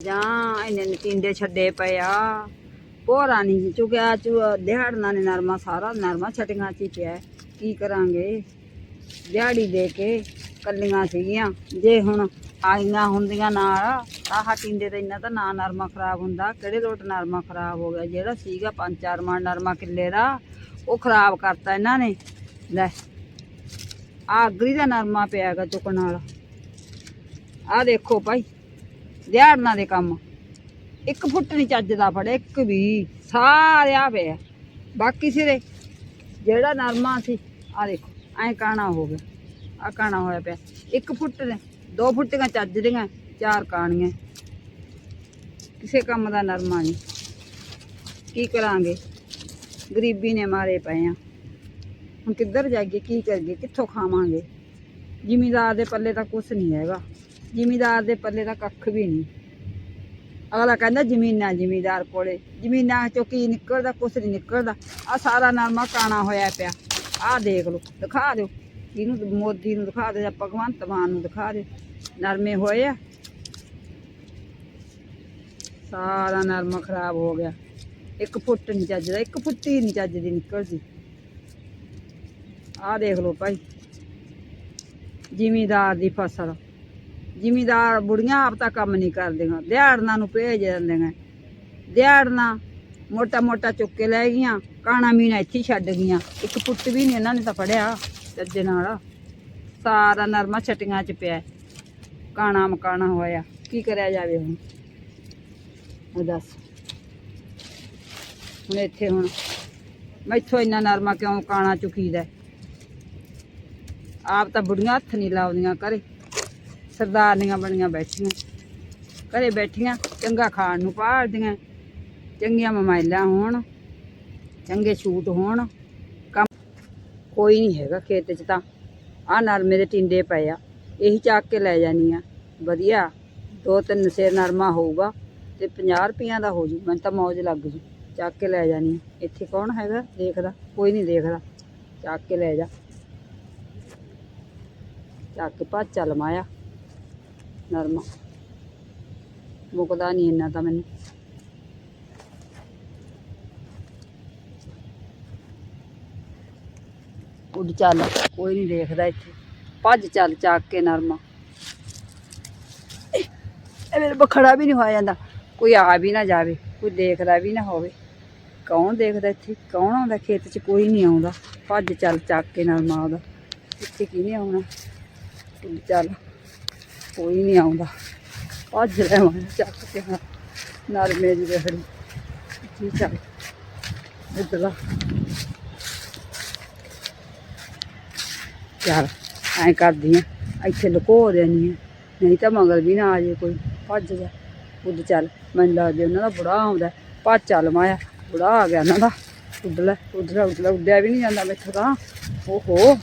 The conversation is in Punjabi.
ਜਾਂ ਇਹਨੇ ਨੇ ਛੱਡੇ ਪਏ ਆ। ਪੋਰਾ ਨਹੀਂ ਚੁਗਿਆ ਚੁ ਦਿਹਾੜਨਾ ਨੇ ਨਰਮਾ ਸਾਰਾ, ਨਰਮਾ ਛਟੀਆਂ ਚ ਹੀ ਪਿਆ। ਕੀ ਕਰਾਂਗੇ? ਦਿਹਾੜੀ ਦੇ ਕੇ ਕੱਲੀਆਂ ਸੀਗੀਆਂ। ਜੇ ਹੁਣ ਆਈਆਂ ਹੁੰਦੀਆਂ ਨਾਲ ਆਹ ਟਿੰਡੇ ਤੇ ਇੰਨਾ ਤਾਂ ਨਾ ਨਰਮਾ ਖਰਾਬ ਹੁੰਦਾ। ਕਿਹੜੇ ਲੋਟ ਨਰਮਾ ਖਰਾਬ ਹੋ ਗਿਆ? ਜਿਹੜਾ ਸੀਗਾ ਪੰਜ ਚਾਰ ਮਣ ਨਰਮਾ ਕਿੱਲੇ ਦਾ, ਉਹ ਖਰਾਬ ਕਰਤਾ ਇਹਨਾਂ ਨੇ। ਲੈ ਆ ਅਗਰੀ ਦਾ ਨਰਮਾ ਪਿਆਗਾ ਚੁੱਕਣ ਵਾਲਾ। ਆ ਦੇਖੋ ਭਾਈ। ਦਿਹਾੜਨਾ ਦੇ ਕੰਮ। ਇੱਕ ਫੁੱਟ ਨਹੀਂ ਚੱਜ ਦਾ ਫੜਿਆ, ਇੱਕ ਵੀ। ਸਾਰਿਆ ਪਿਆ ਬਾਕੀ ਸਿਰੇ, ਜਿਹੜਾ ਨਰਮਾ ਸੀ ਆ ਦੇਖੋ, ਐ ਕਾਣਾ ਹੋ ਗਿਆ। ਆ ਕਾਣਾ ਹੋਇਆ ਪਿਆ। ਇੱਕ ਫੁੱਟ ਨੇ, ਦੋ ਫੁੱਟੀਆਂ ਚੱਜ ਦੀਆਂ, ਚਾਰ ਕਾਣੀਆਂ। ਕਿਸੇ ਕੰਮ ਦਾ ਨਰਮਾ ਨਹੀਂ ਕੀ ਕਰਾਂਗੇ? ਗਰੀਬੀ ਨੇ ਮਾਰੇ ਪਏ ਆ। ਹੁਣ ਕਿੱਧਰ ਜਾਈਏ, ਕੀ ਕਰੀਏ, ਕਿੱਥੋਂ ਖਾਵਾਂਗੇ? ਜ਼ਿਮੀਦਾਰ ਦੇ ਪੱਲੇ ਤਾਂ ਕੁਝ ਨਹੀਂ ਹੈਗਾ। ਜ਼ਿਮੀਦਾਰ ਦੇ ਪੱਲੇ ਦਾ ਕੱਖ ਵੀ ਨਹੀਂ। ਅਗਲਾ ਕਹਿੰਦਾ ਜ਼ਮੀਨਾਂ ਜ਼ਿਮੀਦਾਰ ਕੋਲੇ, ਜ਼ਮੀਨਾਂ ਚੋਂ ਕੀ ਨਿਕਲਦਾ, ਕੁਛ ਨਹੀਂ ਨਿਕਲਦਾ। ਆ ਸਾਰਾ ਨਰਮਾ ਕਾਣਾ ਹੋਇਆ ਪਿਆ। ਆਹ ਦੇਖ ਲਓ, ਦਿਖਾ ਦਿਓ। ਇਹਨੂੰ ਮੋਦੀ ਨੂੰ ਦਿਖਾ ਦਿਓ ਜਾਂ ਭਗਵੰਤ ਮਾਨ ਨੂੰ ਦਿਖਾ ਦਿਓ। ਨਰਮੇ ਹੋਏ ਆ। ਸਾਰਾ ਨਰਮਾ ਖਰਾਬ ਹੋ ਗਿਆ। ਇੱਕ ਫੁੱਟ ਨਹੀਂ ਚੱਜਦਾ, ਇੱਕ ਫੁੱਟ ਫੁੱਟੀ ਨਹੀਂ ਚੱਜਦੀ, ਨਿਕਲਦੀ। ਆਹ ਦੇਖ ਲਓ ਭਾਈ, ਜ਼ਿਮੀਦਾਰ ਦੀ ਫਸਲ। ਜ਼ਿਮੀਦਾਰ ਬੁੜੀਆਂ ਆਪ ਤਾਂ ਕੰਮ ਨਹੀਂ ਕਰਦੀਆਂ, ਦਿਹਾੜਨਾ ਨੂੰ ਭੇਜ ਦਿੰਦੀਆਂ। ਦਿਹਾੜਨਾ ਮੋਟਾ ਮੋਟਾ ਚੁੱਕ ਕੇ ਲੈ ਗਈਆਂ, ਕਾਣਾ ਮੀਨਾ ਇੱਥੇ ਛੱਡ ਗਈਆਂ। ਇੱਕ ਪੁੱਟ ਵੀ ਨਹੀਂ ਇਹਨਾਂ ਨੇ ਤਾਂ ਫੜਿਆ, ਚੱਜੇ ਨਾਲ। ਸਾਰਾ ਨਰਮਾ ਛਟੀਆਂ ਚ ਪਿਆ। ਕਾਣਾ ਮਕਾਣਾ ਹੋਇਆ, ਕੀ ਕਰਿਆ ਜਾਵੇ ਹੁਣ? ਉਹ ਦੱਸ। ਹੁਣ ਇੱਥੇ ਹੁਣ, ਮੈਥੋਂ ਇੰਨਾ ਨਰਮਾ ਕਿਉਂ ਕਾਣਾ ਚੁਕੀਦਾ? ਆਪ ਤਾਂ ਬੁੜੀਆਂ ਹੱਥ ਨਹੀਂ ਲਾਉਂਦੀਆਂ ਘਰੇ। ਸਰਦਾਰਨੀਆਂ ਬਣੀਆਂ ਬੈਠੀਆਂ। ਘਰੇ ਬੈਠੀਆਂ, ਚੰਗਾ ਖਾਣ ਨੂੰ ਭਾਲਦੀਆਂ ਚੰਗੀਆਂ ਮਮਾਇਲਾਂ ਹੋਣ, ਚੰਗੇ ਛੂਟ ਹੋਣ। ਕੰਮ ਕੋਈ ਨਹੀਂ ਹੈਗਾ ਖੇਤ 'ਚ ਤਾਂ। ਆਹ ਨਰਮੇ ਦੇ ਟਿੰਡੇ ਪਏ ਆ, ਇਹੀ ਚੱਕ ਕੇ ਲੈ ਜਾਨੀ ਆ। ਵਧੀਆ, ਦੋ ਤਿੰਨ ਸੇਰ ਨਰਮਾ ਹੋਊਗਾ ਤੇ 50 ਰੁਪਈਆਂ ਦਾ ਹੋ ਜੂ ਮੈਨੂੰ ਤਾਂ ਮੌਜ ਲੱਗ ਜੂ। ਚੱਕ ਕੇ ਲੈ ਜਾਨੀ ਇੱਥੇ ਕੌਣ ਹੈਗਾ ਦੇਖਦਾ? ਕੋਈ ਨਹੀਂ ਦੇਖਦਾ। ਚੱਕ ਕੇ ਲੈ ਜਾ। ਚੱਕ ਕੇ ਭਾਚਾ ਲਮਾਇਆ ਨਰਮਾ। ਮੁਕਦਾ ਨਹੀਂ ਇੰਨਾ ਤਾਂ ਮੈਨੂੰ। ਉੱਡ ਚੱਲ, ਕੋਈ ਨਹੀਂ ਦੇਖਦਾ ਇੱਥੇ। ਭੱਜ ਚੱਲ ਚੱਕ ਕੇ ਨਰਮਾ। ਇਹ ਮੇਰੇ ਬਖੜਾ ਵੀ ਨਹੀਂ ਹੋਇਆ ਜਾਂਦਾ। ਕੋਈ ਆ ਵੀ ਨਾ ਜਾਵੇ, ਕੋਈ ਦੇਖਦਾ ਵੀ ਨਾ ਹੋਵੇ। ਕੌਣ ਦੇਖਦਾ ਇੱਥੇ? ਕੌਣ ਆਉਂਦਾ ਖੇਤ 'ਚ? ਕੋਈ ਨਹੀਂ ਆਉਂਦਾ। ਭੱਜ ਚੱਲ ਚੱਕ ਕੇ ਨਰਮਾ ਉਹਦਾ ਇੱਥੇ ਕਿਹਨੇ ਆਉਣਾ? ਉੱਡ ਚੱਲ। ਕੋਈ ਨਹੀਂ ਆਉਂਦਾ। ਭੱਜ ਲੈਵਾਂ ਚੱਕ ਕੇ ਨਰਮੇ ਦੀ ਰਖੜੀ ਜੀ ਚੱਲ? ਇੱਧਰ ਚੱਲ, ਐਂ ਕਰਦੀ ਆ। ਇੱਥੇ ਲੁਕੋ ਦੇਣੀ ਆ। ਨਹੀਂ ਤਾਂ ਮਗਰ ਵੀ ਨਾ ਆ ਜੇ ਕੋਈ। ਭੱਜ ਜਾ। ਉੱਡ ਚੱਲ। ਮੈਨੂੰ ਲੱਗਦਾ ਉਹਨਾਂ ਦਾ ਬੁੜਾ ਆਉਂਦਾ ਭੱਜ ਚੱਲ ਮਾਇਆ ਬੁੜਾ ਆ ਗਿਆ ਉਹਨਾਂ ਦਾ। ਉੱਡ ਉੱਡ ਲੈ ਉੱਡ ਲੈ। ਉੱਡਿਆ ਵੀ ਨਹੀਂ ਜਾਂਦਾ ਮੈਥੋਂ ਤਾਂ। ਓਹੋ।